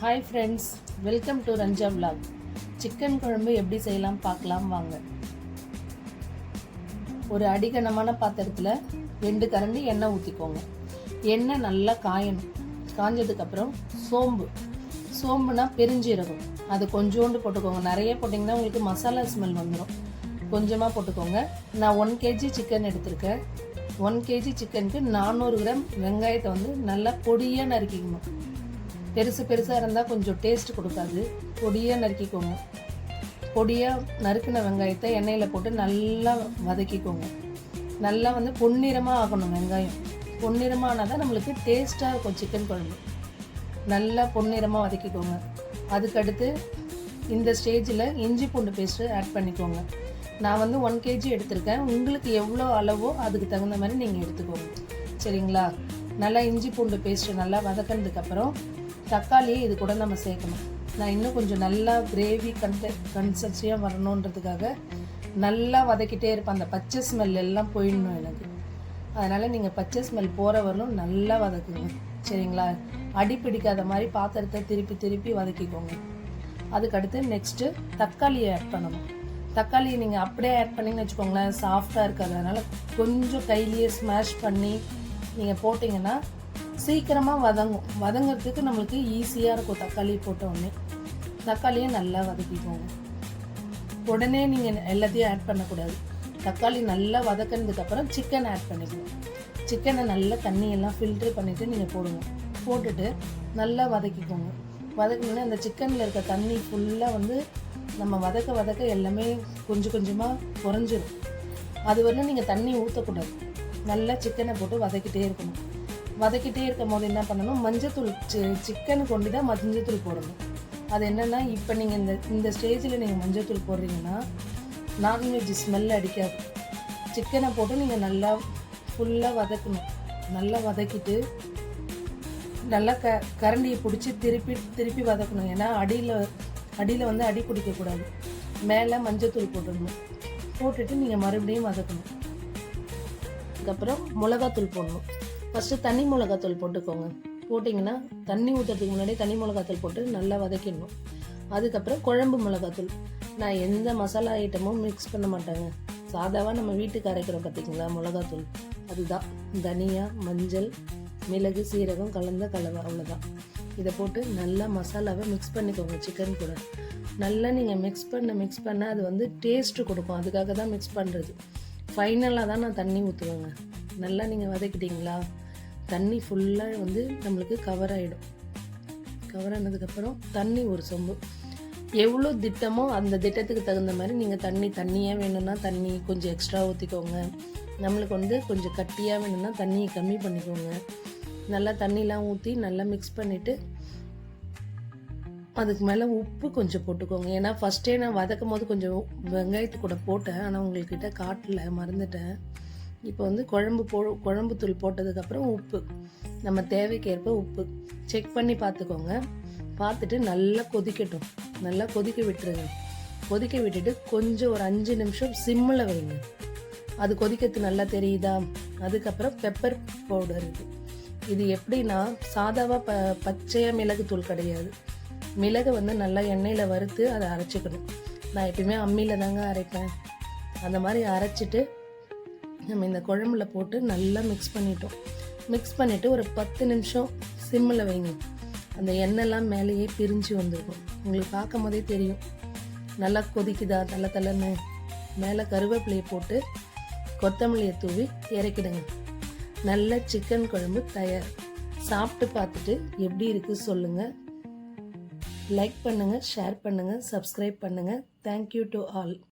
Hi friends welcome to Ranja vlog. Chicken குழம்பு எப்படி செய்யலாம் பார்க்கலாம் வாங்க. ஒரு அடிகனமான பாத்திரத்தில் ரெண்டு கரண்டி எண்ணெய் ஊற்றிக்கோங்க எண்ணெய் நல்லா காயணும். காஞ்சதுக்கப்புறம் சோம்பு. சோம்புனா பெருஞ்சீரகம். அது கொஞ்சோண்டு போட்டுக்கோங்க. நிறைய போட்டிங்கன்னா உங்களுக்கு மசாலா ஸ்மெல் வந்துடும் கொஞ்சமாக போட்டுக்கோங்க. நான் ஒன் கேஜி சிக்கன் எடுத்திருக்கேன். ஒன் கேஜி சிக்கனுக்கு நானூறு கிராம் வெங்காயத்தை வந்து நல்லா பொடியாக நறுக்கிக்கணும். பெருசு பெருசாக இருந்தால் கொஞ்சம் டேஸ்ட் கொடுக்காது. பொடியாக நறுக்கிக்கோங்க. பொடியாக நறுக்கின வெங்காயத்தை எண்ணெயில் போட்டு நல்லா வதக்கிக்கோங்க. நல்லா வந்து பொன்னிறமாக ஆகணும் வெங்காயம். பொன்னிறமாக ஆனால் தான் நம்மளுக்கு டேஸ்ட்டாக இருக்கும் சிக்கன் குழம்பு. நல்லா பொன்னிறமாக வதக்கிக்கோங்க. அதுக்கடுத்து இந்த ஸ்டேஜில் இஞ்சி பூண்டு பேஸ்ட்டு ஆட் பண்ணிக்கோங்க. நான் வந்து ஒன் கேஜி எடுத்திருக்கேன். உங்களுக்கு எவ்வளோ அளவோ அதுக்கு தகுந்த மாதிரி நீங்கள் எடுத்துக்கோங்க. சரிங்களா? நல்லா இஞ்சி பூண்டு பேஸ்ட்டு நல்லா வதக்கினதுக்கப்புறம் தக்காளியை இது கூட நம்ம சேர்க்கணும். நான் இன்னும் கொஞ்சம் நல்லா கிரேவி கன்ட கன்சன்சியாக வரணுன்றதுக்காக நல்லா வதக்கிட்டே இருப்பேன். அந்த பச்சை ஸ்மெல் எல்லாம் போயிடணும் எனக்கு. அதனால் நீங்கள் பச்சை ஸ்மெல் போகிற வரலும் நல்லா வதக்குங்க. சரிங்களா? அடி பிடிக்காத மாதிரி பாத்திரத்தை திருப்பி திருப்பி வதக்கிக்கோங்க. அதுக்கடுத்து நெக்ஸ்ட்டு தக்காளியை ஆட் பண்ணணும். தக்காளியை நீங்கள் அப்படியே ஆட் பண்ணிங்கன்னு வச்சுக்கோங்களேன் சாஃப்டாக இருக்காது. அதனால் கொஞ்சம் கையிலேயே ஸ்மாஷ் பண்ணி நீங்கள் போட்டிங்கன்னா சீக்கிரமாக வதங்கும். வதங்கிறதுக்கு நம்மளுக்கு ஈஸியாக இருக்கும். தக்காளி போட்டோடனே தக்காளியை நல்லா வதக்கிக்கோங்க. உடனே நீங்கள் எல்லாத்தையும் ஆட் பண்ணக்கூடாது. தக்காளி நல்லா வதக்கினதுக்கப்புறம் சிக்கன் ஆட் பண்ணிக்கணும். சிக்கனை நல்லா தண்ணியெல்லாம் ஃபில்ட்ரு பண்ணிவிட்டு நீங்கள் போடுங்க. போட்டுட்டு நல்லா வதக்கிக்கோங்க. வதக்கினீங்கன்னா அந்த சிக்கனில் இருக்க தண்ணி ஃபுல்லாக வந்து நம்ம வதக்க வதக்க எல்லாமே கொஞ்சம் கொஞ்சமாக குறைஞ்சிரும். அது வரலும் நீங்கள் தண்ணி ஊற்றக்கூடாது நல்லா சிக்கனை போட்டு வதக்கிட்டே இருக்கணும். வதக்கிட்டே இருக்கும் போது என்ன பண்ணணும்? மஞ்சத்தூள் சி சிக்கன் கொண்டு தான் மஞ்சத்தூள் போடணும். அது என்னென்னா இப்போ நீங்கள் இந்த இந்த ஸ்டேஜில் நீங்கள் மஞ்சத்தூள் போடுறீங்கன்னா நான்வெஜ் ஸ்மெல் அடிக்காது. சிக்கனை போட்டு நீங்கள் நல்லா ஃபுல்லாக வதக்கணும். நல்லா வதக்கிட்டு நல்லா க கரண்டியை பிடிச்சி திருப்பி திருப்பி வதக்கணும். ஏன்னா அடியில் அடியில் வந்து அடி பிடிக்கக்கூடாது மேலே மஞ்சத்தூள் போட்டுடணும். போட்டுட்டு நீங்கள் மறுபடியும் வதக்கணும். அதுக்கப்புறம் மிளகாத்தூள் போடணும். ஃபஸ்ட்டு தண்ணி மிளகாத்தூள் போட்டுக்கோங்க. போட்டிங்கன்னா தண்ணி ஊற்றுறதுக்கு முன்னாடி தனி மிளகாத்தூள் போட்டு நல்லா வதக்கிடணும். அதுக்கப்புறம் குழம்பு மிளகாத்தூள். நான் எந்த மசாலா ஐட்டமும் மிக்ஸ் பண்ண மாட்டேங்க. சாதாவாக நம்ம வீட்டுக்கு அரைக்கிறோம் பார்த்திங்களா மிளகாத்தூள். அதுதான். தனியா மஞ்சள் மிளகு சீரகம் கலந்த கலவை அவ்வளோதான் இதை போட்டு நல்லா மசாலாவை மிக்ஸ் பண்ணிக்கோங்க சிக்கன் கூட. நல்லா நீங்கள் மிக்ஸ் பண்ண மிக்ஸ் பண்ண அது வந்து டேஸ்ட்டு கொடுக்கும். அதுக்காக தான் மிக்ஸ் பண்ணுறது ஃபைனலாக தான் நான் தண்ணி ஊற்றுவேங்க நல்லா நீங்கள் வதக்கிட்டீங்களா? தண்ணி ஃபுல்லாக வந்து நம்மளுக்கு கவர் ஆகிடும் கவர் ஆனதுக்கப்புறம் தண்ணி ஒரு சொம்பு. எவ்வளோ திட்டமோ அந்த திட்டத்துக்கு தகுந்த மாதிரி நீங்கள் தண்ணி தண்ணியாக வேணும்னா தண்ணி கொஞ்சம் எக்ஸ்ட்ரா ஊற்றிக்கோங்க நம்மளுக்கு வந்து கொஞ்சம் கட்டியாக வேணும்னா தண்ணியை கம்மி பண்ணிக்கோங்க. நல்லா தண்ணிலாம் ஊற்றி நல்லா மிக்ஸ் பண்ணிவிட்டு அதுக்கு மேலே உப்பு கொஞ்சம் போட்டுக்கோங்க. ஏன்னா ஃபஸ்ட்டே நான் வதக்கும் போது கொஞ்சம் வெங்காயத்து கூட போட்டேன். ஆனால் உங்கள்கிட்ட காட்டல மறந்துட்டேன். இப்போ வந்து குழம்பு போ குழம்பு தூள் போட்டதுக்கப்புறம் உப்பு. நம்ம தேவைக்கேற்ப உப்பு. செக் பண்ணி பார்த்துக்கோங்க. பார்த்துட்டு நல்லா கொதிக்கட்டும். நல்லா கொதிக்க விட்டுருங்க. கொதிக்க விட்டுட்டு கொஞ்சம் ஒரு அஞ்சு நிமிஷம் சிம்மில் வைங்க. அது கொதிக்கிறது நல்லா தெரியுதா? அதுக்கப்புறம் பெப்பர் பவுடர் இது. இது எப்படின்னா சாதாவாக ப பச்சையாக மிளகுத்தூள் கிடையாது. மிளகு வந்து நல்லா எண்ணெயில் வறுத்து அதை அரைச்சிக்கணும். நான் எப்பயுமே அம்மியில் தாங்க அரைப்பேன். அந்த மாதிரி அரைச்சிட்டு நம்ம இந்த குழம்புல போட்டு நல்லா மிக்ஸ் பண்ணிட்டோம். மிக்ஸ் பண்ணிவிட்டு ஒரு பத்து நிமிஷம் சிம்மில் வைங்க. அந்த எண்ணெய்லாம் மேலேயே பிரிஞ்சு வந்துருக்கும் உங்களுக்கு பார்க்கும் போதே தெரியும். நல்லா கொதிக்குதா தள்ள தள்ளன்னு மேலே கருவேப்பிலையை போட்டு கொத்தமல்லியை தூவி இறக்கிடுங்க. நல்ல சிக்கன் குழம்பு தயார். சாப்பிட்டு பார்த்துட்டு எப்படி இருக்குது சொல்லுங்கள் லைக் பண்ணுங்கள் ஷேர் பண்ணுங்கள் சப்ஸ்கிரைப் பண்ணுங்கள் தேங்க்யூ டு ஆல்